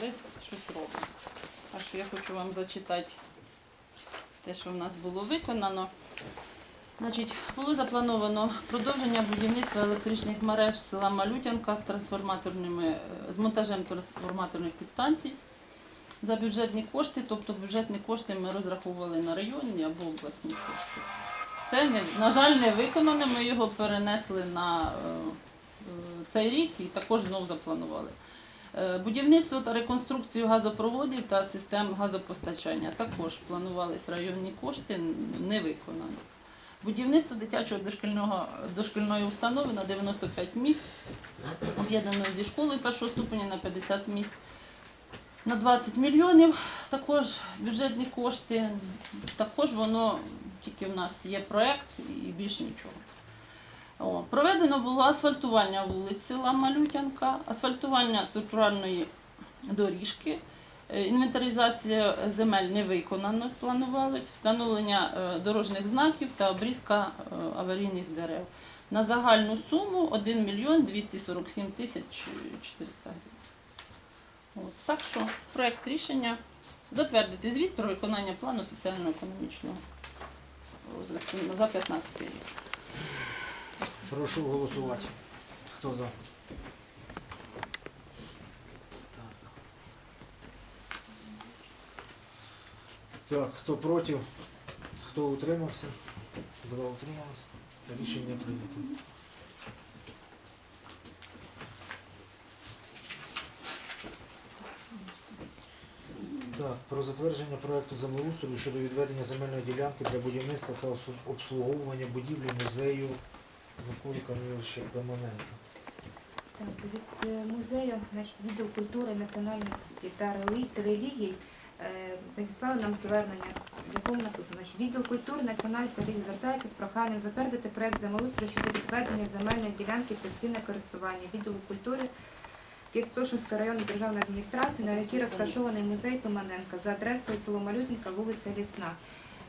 але щось робимо. Так що я хочу вам зачитати те, що в нас було виконано. Значить, було заплановано продовження будівництва електричних мереж села Малютянка з трансформаторними е, з монтажем трансформаторних підстанцій за бюджетні кошти, тобто бюджетні кошти ми розраховували на районні або обласні кошти. Це на жаль не виконане. Ми його перенесли на е, е, цей рік і також знову запланували. Е, Будівництво та реконструкцію газопроводів та систем газопостачання також планувались районні кошти, не виконано. Будівництво дитячого дошкільного дошкільної установи на 95 місць, об'єднано зі школою першого ступеня на 50 місць. На 20 мільйонів також бюджетні кошти. Також воно тільки в нас є проект і більш нічого. О, проведено було асфальтування вулиць села Малютянка, асфальтування тротуарної доріжки, е, інвентаризація земель не виконано, планувалось, встановлення е, дорожніх знаків та обрізка е, аварійних дерев. На загальну суму 1 мільйон 247 тисяч 400 гривень. От, так що проект рішення затвердити звіт про виконання плану соціально-економічного розвитку за 15 рік. Прошу голосувати. Хто за? Так. Хто проти? Хто утримався? Два утрималися. Рішення прийнято. Так, про затвердження проекту землеустрою щодо відведення земельної ділянки для будівництва та обслуговування будівлі музею Миколи Каміловича Пимоненка. Так, від е, музею, значить, відділ культури, національності та релігій е, надіслали нам звернення, якому написано, значить, відділ культури, національності релігій звертається з проханням затвердити проект землеустрою щодо відведення земельної ділянки постійне користування відділу культури Київстошинської районної державної адміністрації, на якій розташований музей Пиманенка за адресою село Малютинка, вулиця Лісна.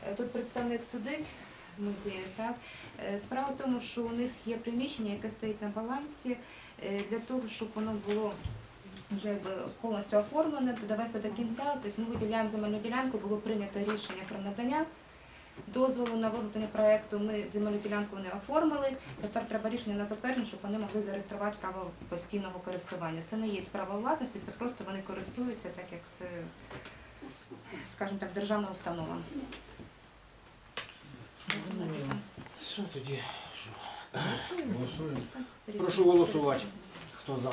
Е, Тут представник сидить музею, так? Е, Справа в тому, що у них є приміщення, яке стоїть на балансі, Е, для того, щоб воно було вже повністю оформлене, довести до кінця. Тобто ми виділяємо земельну ділянку, було прийнято рішення про надання дозволу на виготовлення проєкту. Ми земельну ділянку не оформили. Тепер треба рішення на затвердження, щоб вони могли зареєструвати право постійного користування. Це не є право власності, це просто вони користуються, так як це, скажімо так, державна установа. Що тоді? Що? Голосуємо. Прошу голосувати. Хто за?